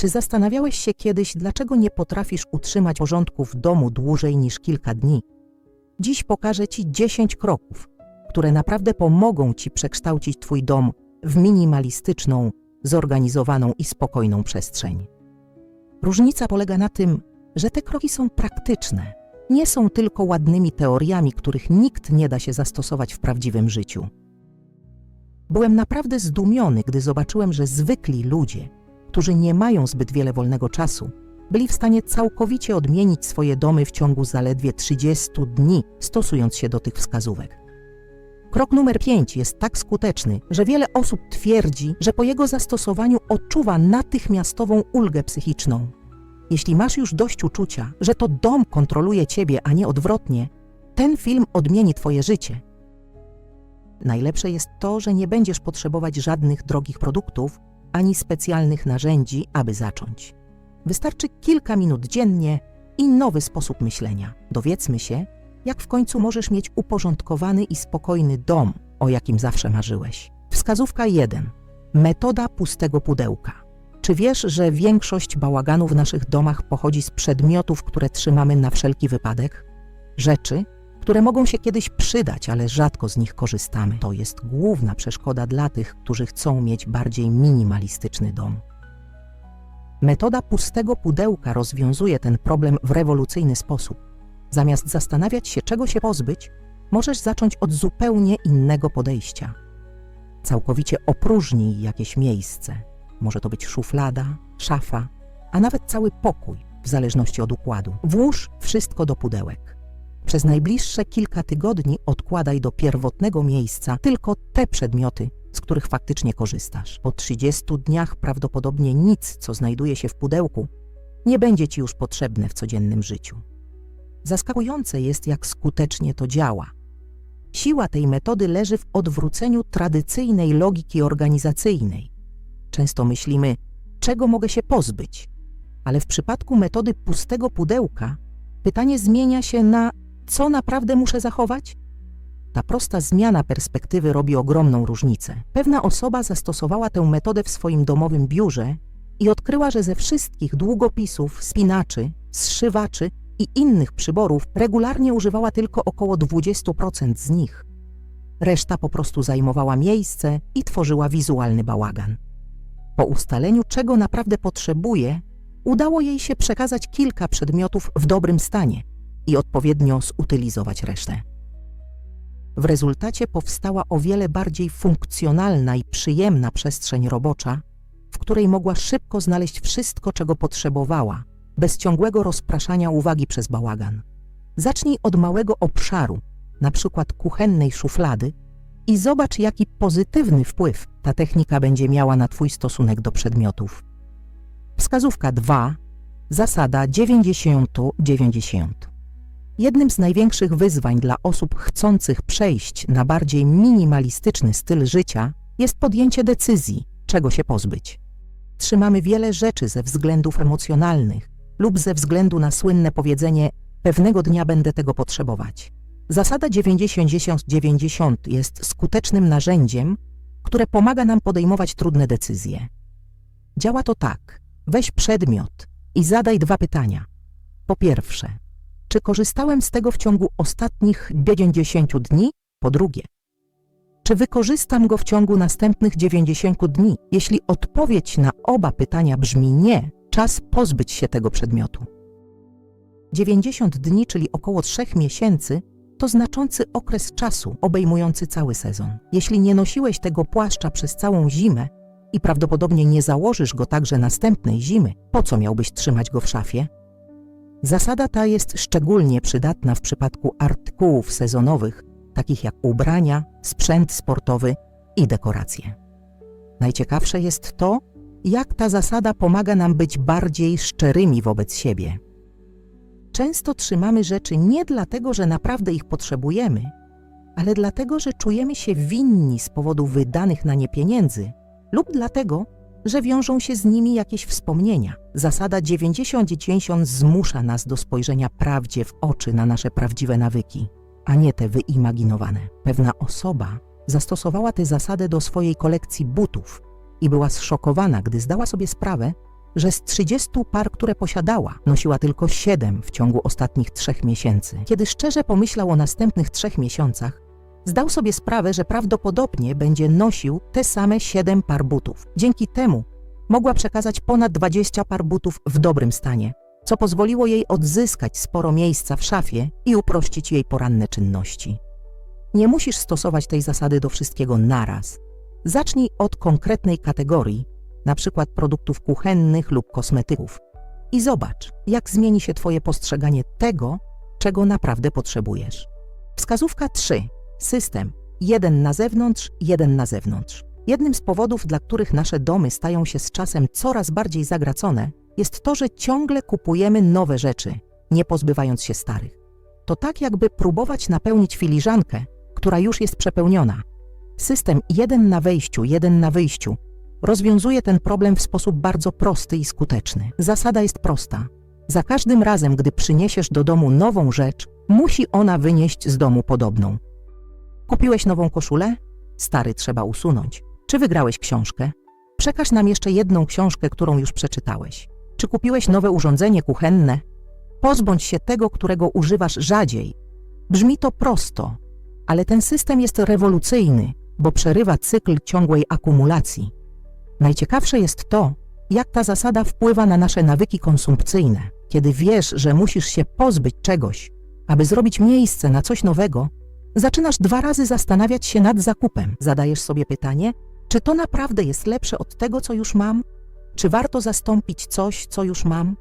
Czy zastanawiałeś się kiedyś, dlaczego nie potrafisz utrzymać porządku w domu dłużej niż kilka dni? Dziś pokażę Ci 10 kroków, które naprawdę pomogą Ci przekształcić Twój dom w minimalistyczną, zorganizowaną i spokojną przestrzeń. Różnica polega na tym, że te kroki są praktyczne. Nie są tylko ładnymi teoriami, których nikt nie da się zastosować w prawdziwym życiu. Byłem naprawdę zdumiony, gdy zobaczyłem, że zwykli ludzie, którzy nie mają zbyt wiele wolnego czasu, byli w stanie całkowicie odmienić swoje domy w ciągu zaledwie 30 dni, stosując się do tych wskazówek. Krok numer 5 jest tak skuteczny, że wiele osób twierdzi, że po jego zastosowaniu odczuwa natychmiastową ulgę psychiczną. Jeśli masz już dość uczucia, że to dom kontroluje ciebie, a nie odwrotnie, ten film odmieni twoje życie. Najlepsze jest to, że nie będziesz potrzebować żadnych drogich produktów ani specjalnych narzędzi, aby zacząć. Wystarczy kilka minut dziennie i nowy sposób myślenia. Dowiedzmy się, jak w końcu możesz mieć uporządkowany i spokojny dom, o jakim zawsze marzyłeś. Wskazówka 1. Metoda pustego pudełka. Czy wiesz, że większość bałaganu w naszych domach pochodzi z przedmiotów, które trzymamy na wszelki wypadek? Rzeczy, które mogą się kiedyś przydać, ale rzadko z nich korzystamy. To jest główna przeszkoda dla tych, którzy chcą mieć bardziej minimalistyczny dom. Metoda pustego pudełka rozwiązuje ten problem w rewolucyjny sposób. Zamiast zastanawiać się, czego się pozbyć, możesz zacząć od zupełnie innego podejścia. Całkowicie opróżnij jakieś miejsce. Może to być szuflada, szafa, a nawet cały pokój, w zależności od układu. Włóż wszystko do pudełek. Przez najbliższe kilka tygodni odkładaj do pierwotnego miejsca tylko te przedmioty, z których faktycznie korzystasz. Po 30 dniach prawdopodobnie nic, co znajduje się w pudełku, nie będzie ci już potrzebne w codziennym życiu. Zaskakujące jest, jak skutecznie to działa. Siła tej metody leży w odwróceniu tradycyjnej logiki organizacyjnej. Często myślimy, czego mogę się pozbyć, ale w przypadku metody pustego pudełka pytanie zmienia się na co naprawdę muszę zachować? Ta prosta zmiana perspektywy robi ogromną różnicę. Pewna osoba zastosowała tę metodę w swoim domowym biurze i odkryła, że ze wszystkich długopisów, spinaczy, zszywaczy i innych przyborów regularnie używała tylko około 20% z nich. Reszta po prostu zajmowała miejsce i tworzyła wizualny bałagan. Po ustaleniu, czego naprawdę potrzebuje, udało jej się przekazać kilka przedmiotów w dobrym stanie i odpowiednio zutylizować resztę. W rezultacie powstała o wiele bardziej funkcjonalna i przyjemna przestrzeń robocza, w której mogła szybko znaleźć wszystko, czego potrzebowała, bez ciągłego rozpraszania uwagi przez bałagan. Zacznij od małego obszaru, na przykład kuchennej szuflady, i zobacz, jaki pozytywny wpływ ta technika będzie miała na Twój stosunek do przedmiotów. Wskazówka 2. Zasada 90-90. Jednym z największych wyzwań dla osób chcących przejść na bardziej minimalistyczny styl życia jest podjęcie decyzji, czego się pozbyć. Trzymamy wiele rzeczy ze względów emocjonalnych lub ze względu na słynne powiedzenie pewnego dnia będę tego potrzebować. Zasada 90-90 jest skutecznym narzędziem, które pomaga nam podejmować trudne decyzje. Działa to tak. Weź przedmiot i zadaj dwa pytania. Po pierwsze, czy korzystałem z tego w ciągu ostatnich 90 dni? Po drugie, czy wykorzystam go w ciągu następnych 90 dni? Jeśli odpowiedź na oba pytania brzmi nie, czas pozbyć się tego przedmiotu. 90 dni, czyli około 3 miesięcy, to znaczący okres czasu obejmujący cały sezon. Jeśli nie nosiłeś tego płaszcza przez całą zimę i prawdopodobnie nie założysz go także następnej zimy, po co miałbyś trzymać go w szafie? Zasada ta jest szczególnie przydatna w przypadku artykułów sezonowych, takich jak ubrania, sprzęt sportowy i dekoracje. Najciekawsze jest to, jak ta zasada pomaga nam być bardziej szczerymi wobec siebie. Często trzymamy rzeczy nie dlatego, że naprawdę ich potrzebujemy, ale dlatego, że czujemy się winni z powodu wydanych na nie pieniędzy lub dlatego, że wiążą się z nimi jakieś wspomnienia. Zasada 90-90 zmusza nas do spojrzenia prawdzie w oczy na nasze prawdziwe nawyki, a nie te wyimaginowane. Pewna osoba zastosowała tę zasadę do swojej kolekcji butów i była zszokowana, gdy zdała sobie sprawę, że z 30 par, które posiadała, nosiła tylko 7 w ciągu ostatnich trzech miesięcy. Kiedy szczerze pomyślał o następnych trzech miesiącach, zdał sobie sprawę, że prawdopodobnie będzie nosił te same 7 par butów. Dzięki temu mogła przekazać ponad 20 par butów w dobrym stanie, co pozwoliło jej odzyskać sporo miejsca w szafie i uprościć jej poranne czynności. Nie musisz stosować tej zasady do wszystkiego naraz. Zacznij od konkretnej kategorii, przykład produktów kuchennych lub kosmetyków. I zobacz, jak zmieni się Twoje postrzeganie tego, czego naprawdę potrzebujesz. Wskazówka 3. System. Jeden na zewnątrz, jeden na zewnątrz. Jednym z powodów, dla których nasze domy stają się z czasem coraz bardziej zagracone, jest to, że ciągle kupujemy nowe rzeczy, nie pozbywając się starych. To tak, jakby próbować napełnić filiżankę, która już jest przepełniona. System jeden na wejściu, jeden na wyjściu rozwiązuje ten problem w sposób bardzo prosty i skuteczny. Zasada jest prosta. Za każdym razem, gdy przyniesiesz do domu nową rzecz, musi ona wynieść z domu podobną. Kupiłeś nową koszulę? Stary trzeba usunąć. Czy wygrałeś książkę? Przekaż nam jeszcze jedną książkę, którą już przeczytałeś. Czy kupiłeś nowe urządzenie kuchenne? Pozbądź się tego, którego używasz rzadziej. Brzmi to prosto, ale ten system jest rewolucyjny, bo przerywa cykl ciągłej akumulacji. Najciekawsze jest to, jak ta zasada wpływa na nasze nawyki konsumpcyjne. Kiedy wiesz, że musisz się pozbyć czegoś, aby zrobić miejsce na coś nowego, zaczynasz dwa razy zastanawiać się nad zakupem. Zadajesz sobie pytanie, czy to naprawdę jest lepsze od tego, co już mam? Czy warto zastąpić coś, co już mam?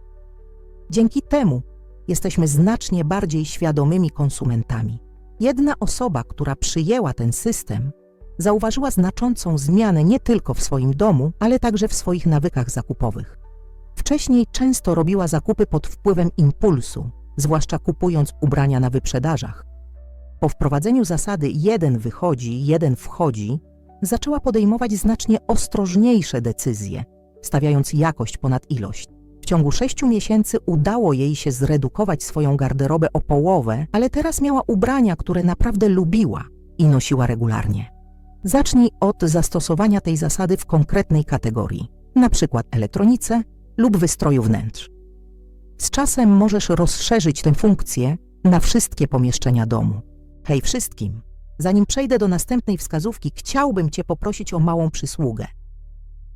Dzięki temu jesteśmy znacznie bardziej świadomymi konsumentami. Jedna osoba, która przyjęła ten system, zauważyła znaczącą zmianę nie tylko w swoim domu, ale także w swoich nawykach zakupowych. Wcześniej często robiła zakupy pod wpływem impulsu, zwłaszcza kupując ubrania na wyprzedażach. Po wprowadzeniu zasady jeden wychodzi, jeden wchodzi, zaczęła podejmować znacznie ostrożniejsze decyzje, stawiając jakość ponad ilość. W ciągu sześciu miesięcy udało jej się zredukować swoją garderobę o połowę, ale teraz miała ubrania, które naprawdę lubiła i nosiła regularnie. Zacznij od zastosowania tej zasady w konkretnej kategorii, przykład elektronice lub wystroju wnętrz. Z czasem możesz rozszerzyć tę funkcję na wszystkie pomieszczenia domu. Hej wszystkim! Zanim przejdę do następnej wskazówki, chciałbym Cię poprosić o małą przysługę.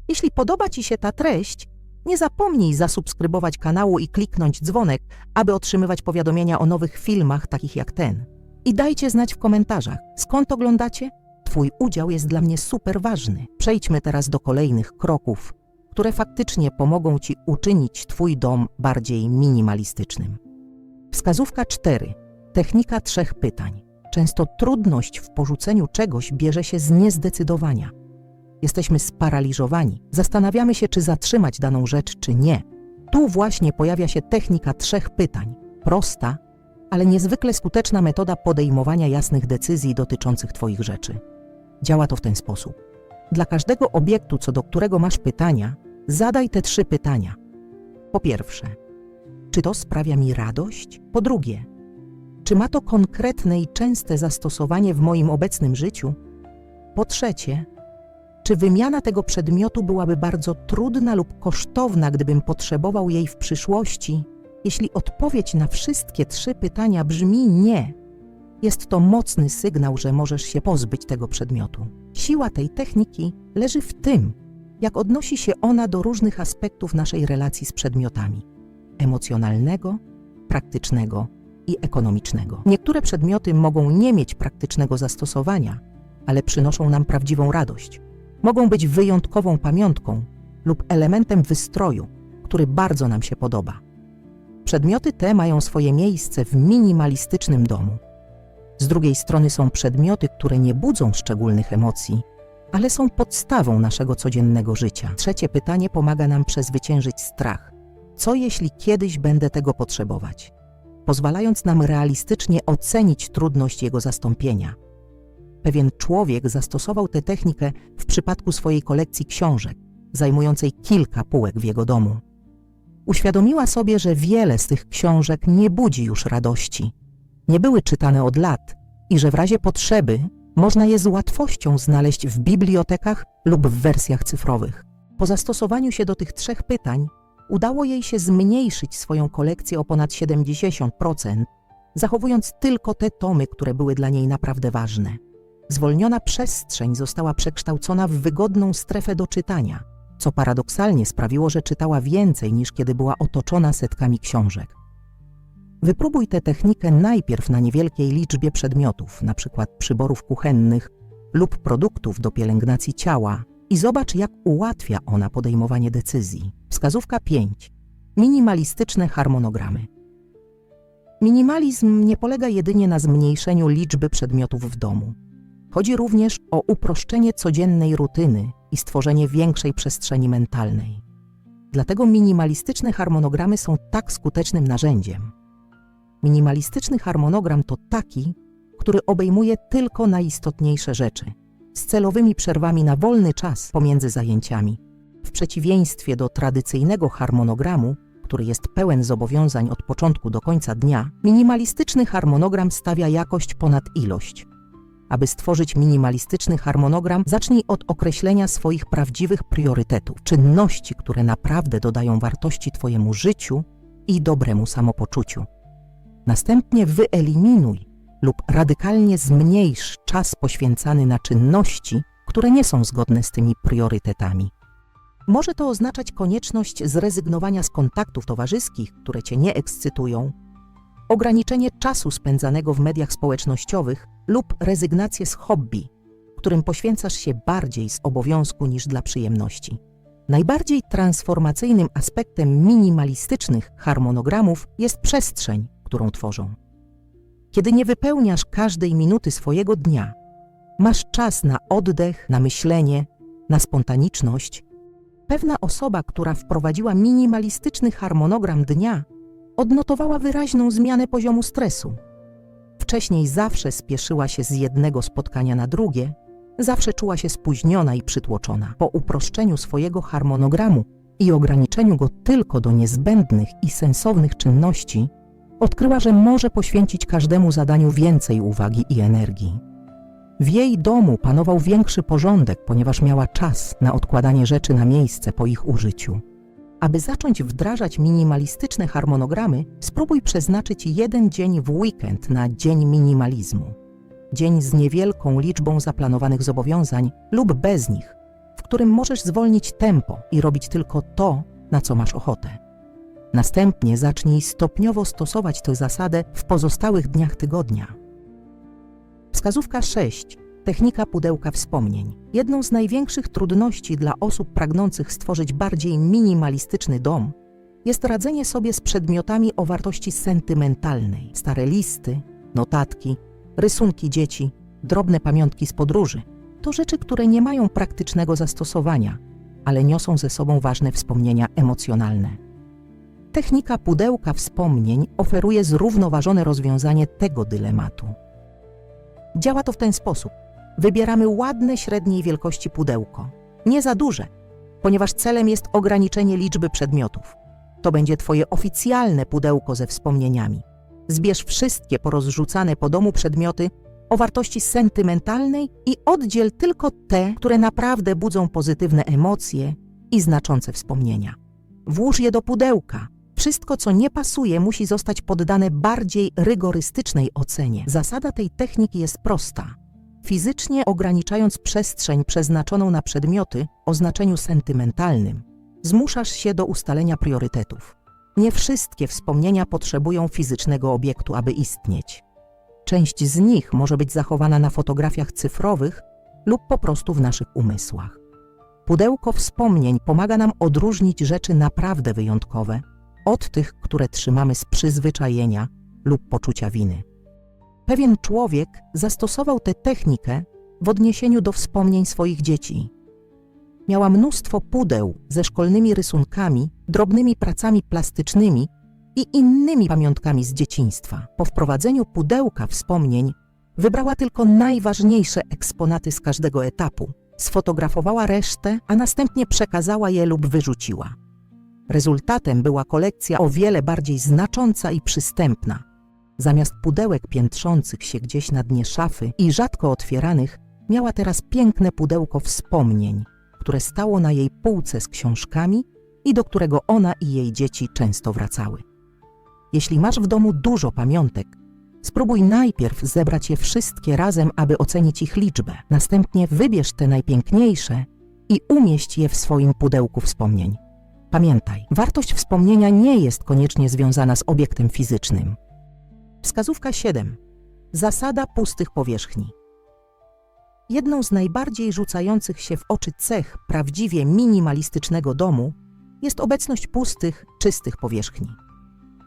Jeśli podoba Ci się ta treść, nie zapomnij zasubskrybować kanału i kliknąć dzwonek, aby otrzymywać powiadomienia o nowych filmach takich jak ten. I dajcie znać w komentarzach, skąd oglądacie? Twój udział jest dla mnie super ważny. Przejdźmy teraz do kolejnych kroków, które faktycznie pomogą Ci uczynić Twój dom bardziej minimalistycznym. Wskazówka 4. Technika trzech pytań. Często trudność w porzuceniu czegoś bierze się z niezdecydowania. Jesteśmy sparaliżowani, zastanawiamy się, czy zatrzymać daną rzecz, czy nie. Tu właśnie pojawia się technika trzech pytań. Prosta, ale niezwykle skuteczna metoda podejmowania jasnych decyzji dotyczących Twoich rzeczy. Działa to w ten sposób. Dla każdego obiektu, co do którego masz pytania, zadaj te trzy pytania. Po pierwsze, czy to sprawia mi radość? Po drugie, czy ma to konkretne i częste zastosowanie w moim obecnym życiu? Po trzecie, czy wymiana tego przedmiotu byłaby bardzo trudna lub kosztowna, gdybym potrzebował jej w przyszłości? Jeśli odpowiedź na wszystkie trzy pytania brzmi nie, jest to mocny sygnał, że możesz się pozbyć tego przedmiotu. Siła tej techniki leży w tym, jak odnosi się ona do różnych aspektów naszej relacji z przedmiotami emocjonalnego, praktycznego i ekonomicznego. Niektóre przedmioty mogą nie mieć praktycznego zastosowania, ale przynoszą nam prawdziwą radość. Mogą być wyjątkową pamiątką lub elementem wystroju, który bardzo nam się podoba. Przedmioty te mają swoje miejsce w minimalistycznym domu. Z drugiej strony są przedmioty, które nie budzą szczególnych emocji, ale są podstawą naszego codziennego życia. Trzecie pytanie pomaga nam przezwyciężyć strach. Co jeśli kiedyś będę tego potrzebować? Pozwalając nam realistycznie ocenić trudność jego zastąpienia. Pewien człowiek zastosował tę technikę w przypadku swojej kolekcji książek, zajmującej kilka półek w jego domu. Uświadomiła sobie, że wiele z tych książek nie budzi już radości nie były czytane od lat i że w razie potrzeby można je z łatwością znaleźć w bibliotekach lub w wersjach cyfrowych. Po zastosowaniu się do tych trzech pytań udało jej się zmniejszyć swoją kolekcję o ponad 70%, zachowując tylko te tomy, które były dla niej naprawdę ważne. Zwolniona przestrzeń została przekształcona w wygodną strefę do czytania, co paradoksalnie sprawiło, że czytała więcej niż kiedy była otoczona setkami książek. Wypróbuj tę technikę najpierw na niewielkiej liczbie przedmiotów, np. przyborów kuchennych lub produktów do pielęgnacji ciała i zobacz, jak ułatwia ona podejmowanie decyzji. Wskazówka 5. Minimalistyczne harmonogramy. Minimalizm nie polega jedynie na zmniejszeniu liczby przedmiotów w domu. Chodzi również o uproszczenie codziennej rutyny i stworzenie większej przestrzeni mentalnej. Dlatego minimalistyczne harmonogramy są tak skutecznym narzędziem. Minimalistyczny harmonogram to taki, który obejmuje tylko najistotniejsze rzeczy, z celowymi przerwami na wolny czas pomiędzy zajęciami. W przeciwieństwie do tradycyjnego harmonogramu, który jest pełen zobowiązań od początku do końca dnia, minimalistyczny harmonogram stawia jakość ponad ilość. Aby stworzyć minimalistyczny harmonogram, zacznij od określenia swoich prawdziwych priorytetów, czynności, które naprawdę dodają wartości Twojemu życiu i dobremu samopoczuciu. Następnie wyeliminuj lub radykalnie zmniejsz czas poświęcany na czynności, które nie są zgodne z tymi priorytetami. Może to oznaczać konieczność zrezygnowania z kontaktów towarzyskich, które Cię nie ekscytują, ograniczenie czasu spędzanego w mediach społecznościowych lub rezygnację z hobby, którym poświęcasz się bardziej z obowiązku niż dla przyjemności. Najbardziej transformacyjnym aspektem minimalistycznych harmonogramów jest przestrzeń, którą tworzą. Kiedy nie wypełniasz każdej minuty swojego dnia, masz czas na oddech, na myślenie, na spontaniczność. Pewna osoba, która wprowadziła minimalistyczny harmonogram dnia, odnotowała wyraźną zmianę poziomu stresu. Wcześniej zawsze spieszyła się z jednego spotkania na drugie, zawsze czuła się spóźniona i przytłoczona. Po uproszczeniu swojego harmonogramu i ograniczeniu go tylko do niezbędnych i sensownych czynności, odkryła, że może poświęcić każdemu zadaniu więcej uwagi i energii. W jej domu panował większy porządek, ponieważ miała czas na odkładanie rzeczy na miejsce po ich użyciu. Aby zacząć wdrażać minimalistyczne harmonogramy, spróbuj przeznaczyć jeden dzień w weekend na dzień minimalizmu. Dzień z niewielką liczbą zaplanowanych zobowiązań lub bez nich, w którym możesz zwolnić tempo i robić tylko to, na co masz ochotę. Następnie zacznij stopniowo stosować tę zasadę w pozostałych dniach tygodnia. Wskazówka 6. Technika pudełka wspomnień. Jedną z największych trudności dla osób pragnących stworzyć bardziej minimalistyczny dom jest radzenie sobie z przedmiotami o wartości sentymentalnej. Stare listy, notatki, rysunki dzieci, drobne pamiątki z podróży. To rzeczy, które nie mają praktycznego zastosowania, ale niosą ze sobą ważne wspomnienia emocjonalne. Technika pudełka wspomnień oferuje zrównoważone rozwiązanie tego dylematu. Działa to w ten sposób. Wybieramy ładne średniej wielkości pudełko. Nie za duże, ponieważ celem jest ograniczenie liczby przedmiotów. To będzie Twoje oficjalne pudełko ze wspomnieniami. Zbierz wszystkie porozrzucane po domu przedmioty o wartości sentymentalnej i oddziel tylko te, które naprawdę budzą pozytywne emocje i znaczące wspomnienia. Włóż je do pudełka. Wszystko, co nie pasuje, musi zostać poddane bardziej rygorystycznej ocenie. Zasada tej techniki jest prosta. Fizycznie ograniczając przestrzeń przeznaczoną na przedmioty o znaczeniu sentymentalnym, zmuszasz się do ustalenia priorytetów. Nie wszystkie wspomnienia potrzebują fizycznego obiektu, aby istnieć. Część z nich może być zachowana na fotografiach cyfrowych lub po prostu w naszych umysłach. Pudełko wspomnień pomaga nam odróżnić rzeczy naprawdę wyjątkowe od tych, które trzymamy z przyzwyczajenia lub poczucia winy. Pewien człowiek zastosował tę technikę w odniesieniu do wspomnień swoich dzieci. Miała mnóstwo pudeł ze szkolnymi rysunkami, drobnymi pracami plastycznymi i innymi pamiątkami z dzieciństwa. Po wprowadzeniu pudełka wspomnień wybrała tylko najważniejsze eksponaty z każdego etapu, sfotografowała resztę, a następnie przekazała je lub wyrzuciła. Rezultatem była kolekcja o wiele bardziej znacząca i przystępna. Zamiast pudełek piętrzących się gdzieś na dnie szafy i rzadko otwieranych, miała teraz piękne pudełko wspomnień, które stało na jej półce z książkami i do którego ona i jej dzieci często wracały. Jeśli masz w domu dużo pamiątek, spróbuj najpierw zebrać je wszystkie razem, aby ocenić ich liczbę. Następnie wybierz te najpiękniejsze i umieść je w swoim pudełku wspomnień. Pamiętaj, wartość wspomnienia nie jest koniecznie związana z obiektem fizycznym. Wskazówka 7. Zasada pustych powierzchni. Jedną z najbardziej rzucających się w oczy cech prawdziwie minimalistycznego domu jest obecność pustych, czystych powierzchni.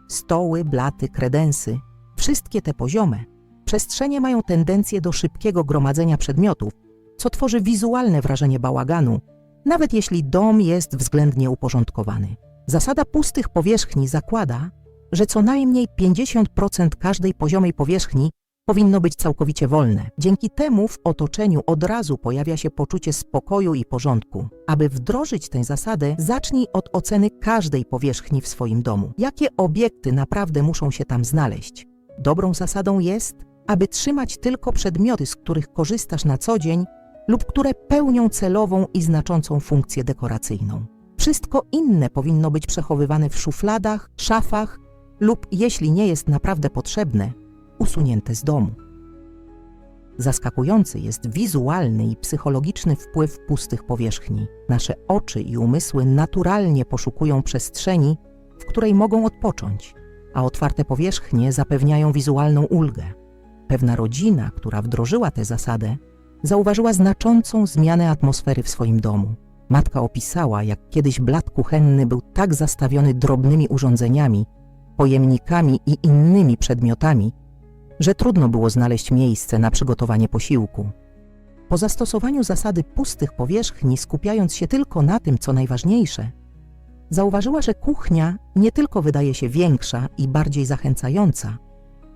Stoły, blaty, kredensy, wszystkie te poziome przestrzenie mają tendencję do szybkiego gromadzenia przedmiotów, co tworzy wizualne wrażenie bałaganu, nawet jeśli dom jest względnie uporządkowany. Zasada pustych powierzchni zakłada, że co najmniej 50% każdej poziomej powierzchni powinno być całkowicie wolne. Dzięki temu w otoczeniu od razu pojawia się poczucie spokoju i porządku. Aby wdrożyć tę zasadę, zacznij od oceny każdej powierzchni w swoim domu. Jakie obiekty naprawdę muszą się tam znaleźć? Dobrą zasadą jest, aby trzymać tylko przedmioty, z których korzystasz na co dzień lub które pełnią celową i znaczącą funkcję dekoracyjną. Wszystko inne powinno być przechowywane w szufladach, szafach lub, jeśli nie jest naprawdę potrzebne, usunięte z domu. Zaskakujący jest wizualny i psychologiczny wpływ pustych powierzchni. Nasze oczy i umysły naturalnie poszukują przestrzeni, w której mogą odpocząć, a otwarte powierzchnie zapewniają wizualną ulgę. Pewna rodzina, która wdrożyła tę zasadę, zauważyła znaczącą zmianę atmosfery w swoim domu. Matka opisała, jak kiedyś blat kuchenny był tak zastawiony drobnymi urządzeniami, pojemnikami i innymi przedmiotami, że trudno było znaleźć miejsce na przygotowanie posiłku. Po zastosowaniu zasady pustych powierzchni, skupiając się tylko na tym, co najważniejsze, zauważyła, że kuchnia nie tylko wydaje się większa i bardziej zachęcająca,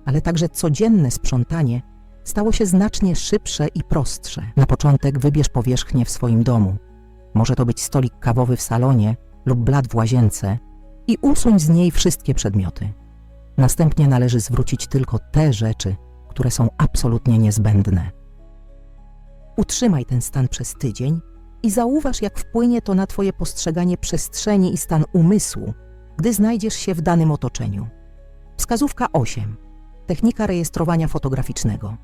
ale także codzienne sprzątanie stało się znacznie szybsze i prostsze. Na początek wybierz powierzchnię w swoim domu. Może to być stolik kawowy w salonie lub blat w łazience i usuń z niej wszystkie przedmioty. Następnie należy zwrócić tylko te rzeczy, które są absolutnie niezbędne. Utrzymaj ten stan przez tydzień i zauważ, jak wpłynie to na Twoje postrzeganie przestrzeni i stan umysłu, gdy znajdziesz się w danym otoczeniu. Wskazówka 8. Technika rejestrowania fotograficznego.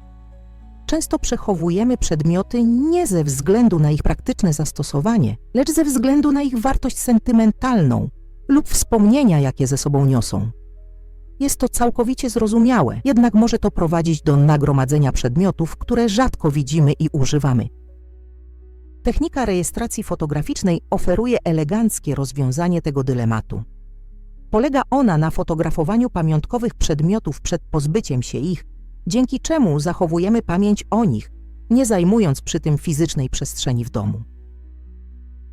Często przechowujemy przedmioty nie ze względu na ich praktyczne zastosowanie, lecz ze względu na ich wartość sentymentalną lub wspomnienia, jakie ze sobą niosą. Jest to całkowicie zrozumiałe, jednak może to prowadzić do nagromadzenia przedmiotów, które rzadko widzimy i używamy. Technika rejestracji fotograficznej oferuje eleganckie rozwiązanie tego dylematu. Polega ona na fotografowaniu pamiątkowych przedmiotów przed pozbyciem się ich, dzięki czemu zachowujemy pamięć o nich, nie zajmując przy tym fizycznej przestrzeni w domu.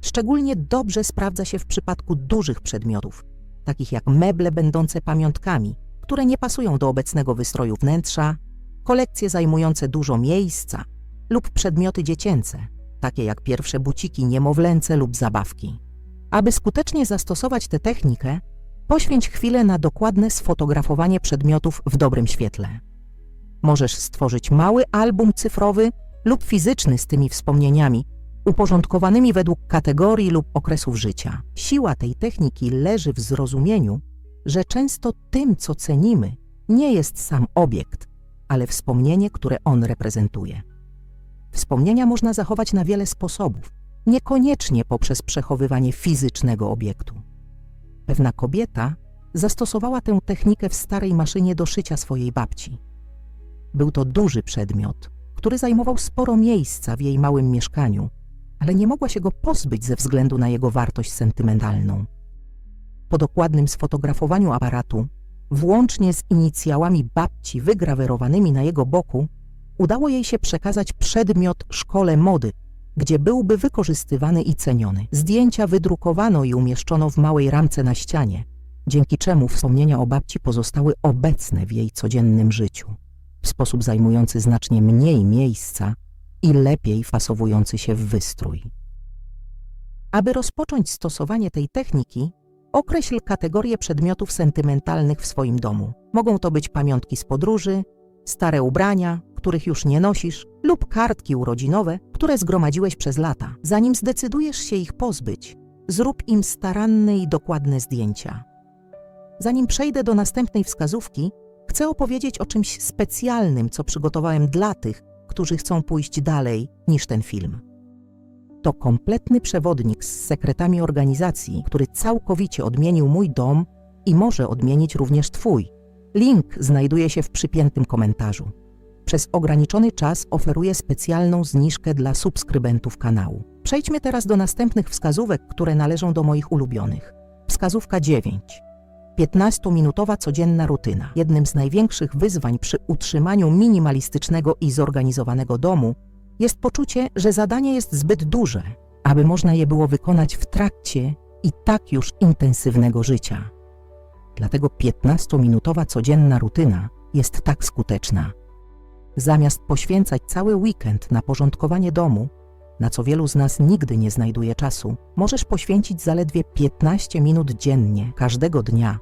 Szczególnie dobrze sprawdza się w przypadku dużych przedmiotów, takich jak meble będące pamiątkami, które nie pasują do obecnego wystroju wnętrza, kolekcje zajmujące dużo miejsca lub przedmioty dziecięce, takie jak pierwsze buciki niemowlęce lub zabawki. Aby skutecznie zastosować tę technikę, poświęć chwilę na dokładne sfotografowanie przedmiotów w dobrym świetle. Możesz stworzyć mały album cyfrowy lub fizyczny z tymi wspomnieniami, uporządkowanymi według kategorii lub okresów życia. Siła tej techniki leży w zrozumieniu, że często tym, co cenimy, nie jest sam obiekt, ale wspomnienie, które on reprezentuje. Wspomnienia można zachować na wiele sposobów, niekoniecznie poprzez przechowywanie fizycznego obiektu. Pewna kobieta zastosowała tę technikę w starej maszynie do szycia swojej babci. Był to duży przedmiot, który zajmował sporo miejsca w jej małym mieszkaniu, ale nie mogła się go pozbyć ze względu na jego wartość sentymentalną. Po dokładnym sfotografowaniu aparatu, włącznie z inicjałami babci wygrawerowanymi na jego boku, udało jej się przekazać przedmiot szkole mody, gdzie byłby wykorzystywany i ceniony. Zdjęcia wydrukowano i umieszczono w małej ramce na ścianie, dzięki czemu wspomnienia o babci pozostały obecne w jej codziennym życiu, w sposób zajmujący znacznie mniej miejsca i lepiej fasowujący się w wystrój. Aby rozpocząć stosowanie tej techniki, określ kategorie przedmiotów sentymentalnych w swoim domu. Mogą to być pamiątki z podróży, stare ubrania, których już nie nosisz, lub kartki urodzinowe, które zgromadziłeś przez lata. Zanim zdecydujesz się ich pozbyć, zrób im staranne i dokładne zdjęcia. Zanim przejdę do następnej wskazówki, chcę opowiedzieć o czymś specjalnym, co przygotowałem dla tych, którzy chcą pójść dalej niż ten film. To kompletny przewodnik z sekretami organizacji, który całkowicie odmienił mój dom i może odmienić również Twój. Link znajduje się w przypiętym komentarzu. Przez ograniczony czas oferuję specjalną zniżkę dla subskrybentów kanału. Przejdźmy teraz do następnych wskazówek, które należą do moich ulubionych. Wskazówka 9. 15-minutowa codzienna rutyna. Jednym z największych wyzwań przy utrzymaniu minimalistycznego i zorganizowanego domu jest poczucie, że zadanie jest zbyt duże, aby można je było wykonać w trakcie i tak już intensywnego życia. Dlatego 15-minutowa codzienna rutyna jest tak skuteczna. Zamiast poświęcać cały weekend na porządkowanie domu, na co wielu z nas nigdy nie znajduje czasu, możesz poświęcić zaledwie 15 minut dziennie, każdego dnia,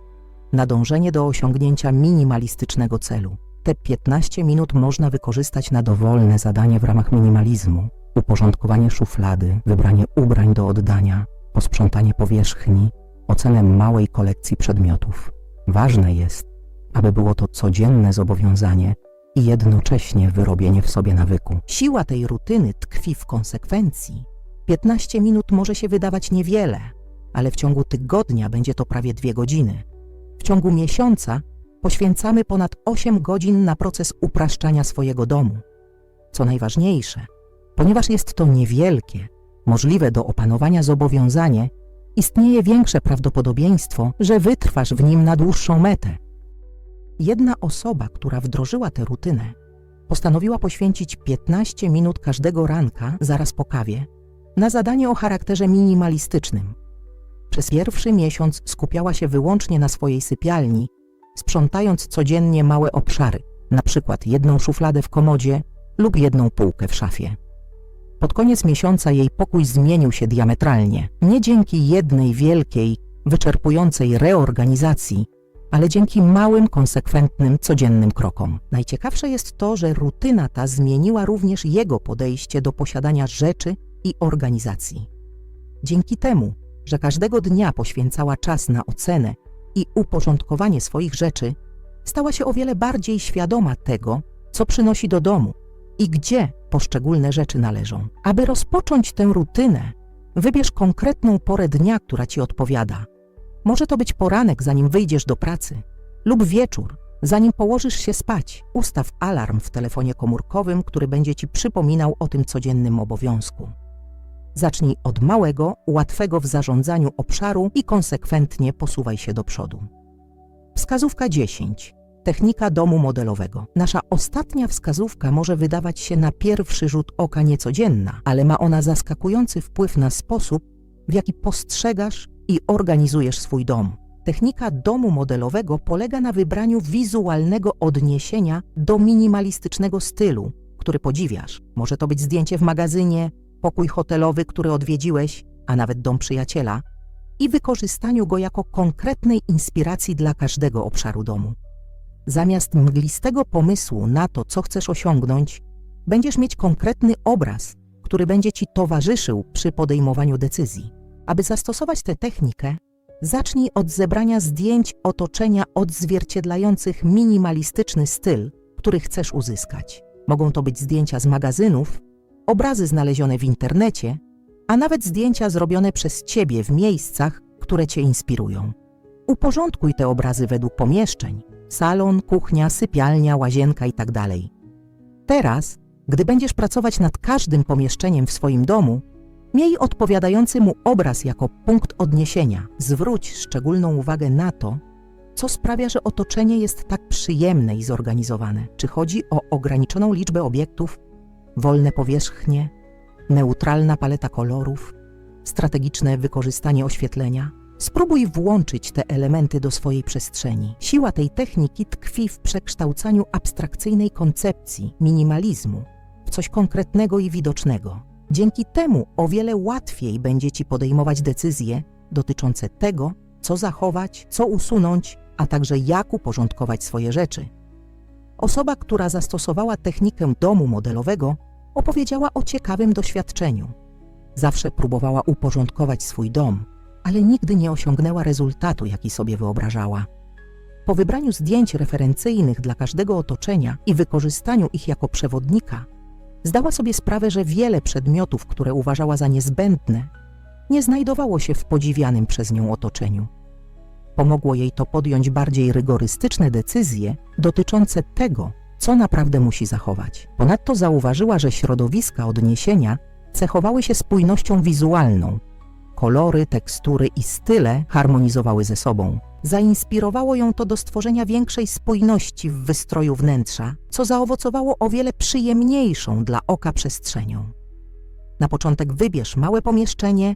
na dążenie do osiągnięcia minimalistycznego celu. Te 15 minut można wykorzystać na dowolne zadanie w ramach minimalizmu. Uporządkowanie szuflady, wybranie ubrań do oddania, posprzątanie powierzchni, ocenę małej kolekcji przedmiotów. Ważne jest, aby było to codzienne zobowiązanie i jednocześnie wyrobienie w sobie nawyku. Siła tej rutyny tkwi w konsekwencji. 15 minut może się wydawać niewiele, ale w ciągu tygodnia będzie to prawie dwie godziny. W ciągu miesiąca poświęcamy ponad 8 godzin na proces upraszczania swojego domu. Co najważniejsze, ponieważ jest to niewielkie, możliwe do opanowania zobowiązanie, istnieje większe prawdopodobieństwo, że wytrwasz w nim na dłuższą metę. Jedna osoba, która wdrożyła tę rutynę, postanowiła poświęcić 15 minut każdego ranka, zaraz po kawie, na zadanie o charakterze minimalistycznym. Przez pierwszy miesiąc skupiała się wyłącznie na swojej sypialni, sprzątając codziennie małe obszary, przykład jedną szufladę w komodzie lub jedną półkę w szafie. Pod koniec miesiąca jej pokój zmienił się diametralnie, nie dzięki jednej wielkiej, wyczerpującej reorganizacji, ale dzięki małym, konsekwentnym, codziennym krokom. Najciekawsze jest to, że rutyna ta zmieniła również jego podejście do posiadania rzeczy i organizacji. Dzięki temu, że każdego dnia poświęcała czas na ocenę i uporządkowanie swoich rzeczy, stała się o wiele bardziej świadoma tego, co przynosi do domu i gdzie poszczególne rzeczy należą. Aby rozpocząć tę rutynę, wybierz konkretną porę dnia, która ci odpowiada. Może to być poranek, zanim wyjdziesz do pracy, lub wieczór, zanim położysz się spać. Ustaw alarm w telefonie komórkowym, który będzie ci przypominał o tym codziennym obowiązku. Zacznij od małego, łatwego w zarządzaniu obszaru i konsekwentnie posuwaj się do przodu. Wskazówka 10. Technika domu modelowego. Nasza ostatnia wskazówka może wydawać się na pierwszy rzut oka niecodzienna, ale ma ona zaskakujący wpływ na sposób, w jaki postrzegasz i organizujesz swój dom. Technika domu modelowego polega na wybraniu wizualnego odniesienia do minimalistycznego stylu, który podziwiasz. Może to być zdjęcie w magazynie, pokój hotelowy, który odwiedziłeś, a nawet dom przyjaciela, i wykorzystaniu go jako konkretnej inspiracji dla każdego obszaru domu. Zamiast mglistego pomysłu na to, co chcesz osiągnąć, będziesz mieć konkretny obraz, który będzie ci towarzyszył przy podejmowaniu decyzji. Aby zastosować tę technikę, zacznij od zebrania zdjęć otoczenia odzwierciedlających minimalistyczny styl, który chcesz uzyskać. Mogą to być zdjęcia z magazynów, obrazy znalezione w internecie, a nawet zdjęcia zrobione przez ciebie w miejscach, które cię inspirują. Uporządkuj te obrazy według pomieszczeń salon, kuchnia, sypialnia, łazienka itd. Teraz, gdy będziesz pracować nad każdym pomieszczeniem w swoim domu, miej odpowiadający mu obraz jako punkt odniesienia. Zwróć szczególną uwagę na to, co sprawia, że otoczenie jest tak przyjemne i zorganizowane. Czy chodzi o ograniczoną liczbę obiektów, wolne powierzchnie, neutralna paleta kolorów, strategiczne wykorzystanie oświetlenia? Spróbuj włączyć te elementy do swojej przestrzeni. Siła tej techniki tkwi w przekształcaniu abstrakcyjnej koncepcji minimalizmu w coś konkretnego i widocznego. Dzięki temu o wiele łatwiej będzie ci podejmować decyzje dotyczące tego, co zachować, co usunąć, a także jak uporządkować swoje rzeczy. Osoba, która zastosowała technikę domu modelowego, opowiedziała o ciekawym doświadczeniu. Zawsze próbowała uporządkować swój dom, ale nigdy nie osiągnęła rezultatu, jaki sobie wyobrażała. Po wybraniu zdjęć referencyjnych dla każdego otoczenia i wykorzystaniu ich jako przewodnika, zdała sobie sprawę, że wiele przedmiotów, które uważała za niezbędne, nie znajdowało się w podziwianym przez nią otoczeniu. Pomogło jej to podjąć bardziej rygorystyczne decyzje dotyczące tego, co naprawdę musi zachować. Ponadto zauważyła, że środowiska odniesienia cechowały się spójnością wizualną. Kolory, tekstury i style harmonizowały ze sobą. Zainspirowało ją to do stworzenia większej spójności w wystroju wnętrza, co zaowocowało o wiele przyjemniejszą dla oka przestrzenią. Na początek wybierz małe pomieszczenie,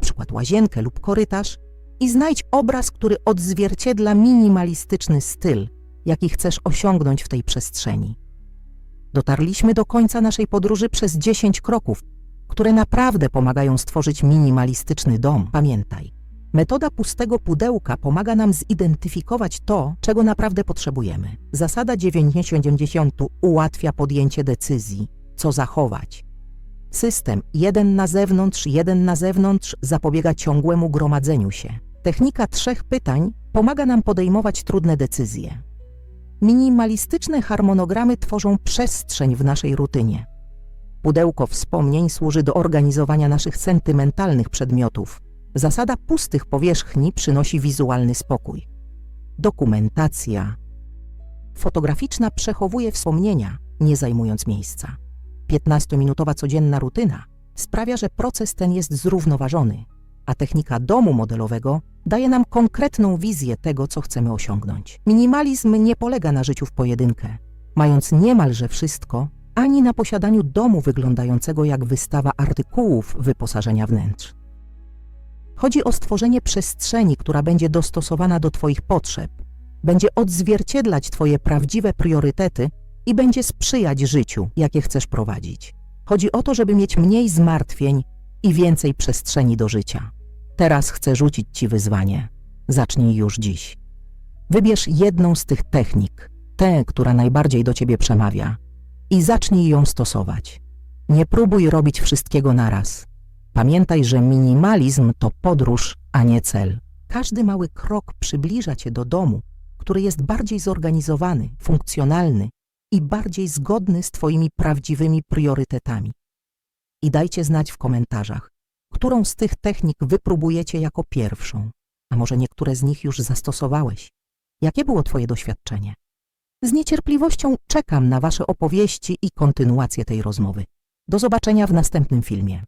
przykład łazienkę lub korytarz i znajdź obraz, który odzwierciedla minimalistyczny styl, jaki chcesz osiągnąć w tej przestrzeni. Dotarliśmy do końca naszej podróży przez 10 kroków, które naprawdę pomagają stworzyć minimalistyczny dom. Pamiętaj, metoda pustego pudełka pomaga nam zidentyfikować to, czego naprawdę potrzebujemy. Zasada 90-90 ułatwia podjęcie decyzji, co zachować. System jeden na zewnątrz, jeden na zewnątrz zapobiega ciągłemu gromadzeniu się. Technika trzech pytań pomaga nam podejmować trudne decyzje. Minimalistyczne harmonogramy tworzą przestrzeń w naszej rutynie. Pudełko wspomnień służy do organizowania naszych sentymentalnych przedmiotów. Zasada pustych powierzchni przynosi wizualny spokój. Dokumentacja fotograficzna przechowuje wspomnienia, nie zajmując miejsca. 15-minutowa codzienna rutyna sprawia, że proces ten jest zrównoważony, a technika domu modelowego daje nam konkretną wizję tego, co chcemy osiągnąć. Minimalizm nie polega na życiu w pojedynkę, mając niemalże wszystko, ani na posiadaniu domu wyglądającego jak wystawa artykułów wyposażenia wnętrz. Chodzi o stworzenie przestrzeni, która będzie dostosowana do Twoich potrzeb, będzie odzwierciedlać Twoje prawdziwe priorytety i będzie sprzyjać życiu, jakie chcesz prowadzić. Chodzi o to, żeby mieć mniej zmartwień i więcej przestrzeni do życia. Teraz chcę rzucić Ci wyzwanie. Zacznij już dziś. Wybierz jedną z tych technik, tę, która najbardziej do Ciebie przemawia, i zacznij ją stosować. Nie próbuj robić wszystkiego naraz. Pamiętaj, że minimalizm to podróż, a nie cel. Każdy mały krok przybliża Cię do domu, który jest bardziej zorganizowany, funkcjonalny i bardziej zgodny z Twoimi prawdziwymi priorytetami. I dajcie znać w komentarzach, którą z tych technik wypróbujecie jako pierwszą, a może niektóre z nich już zastosowałeś. Jakie było Twoje doświadczenie? Z niecierpliwością czekam na Wasze opowieści i kontynuację tej rozmowy. Do zobaczenia w następnym filmie.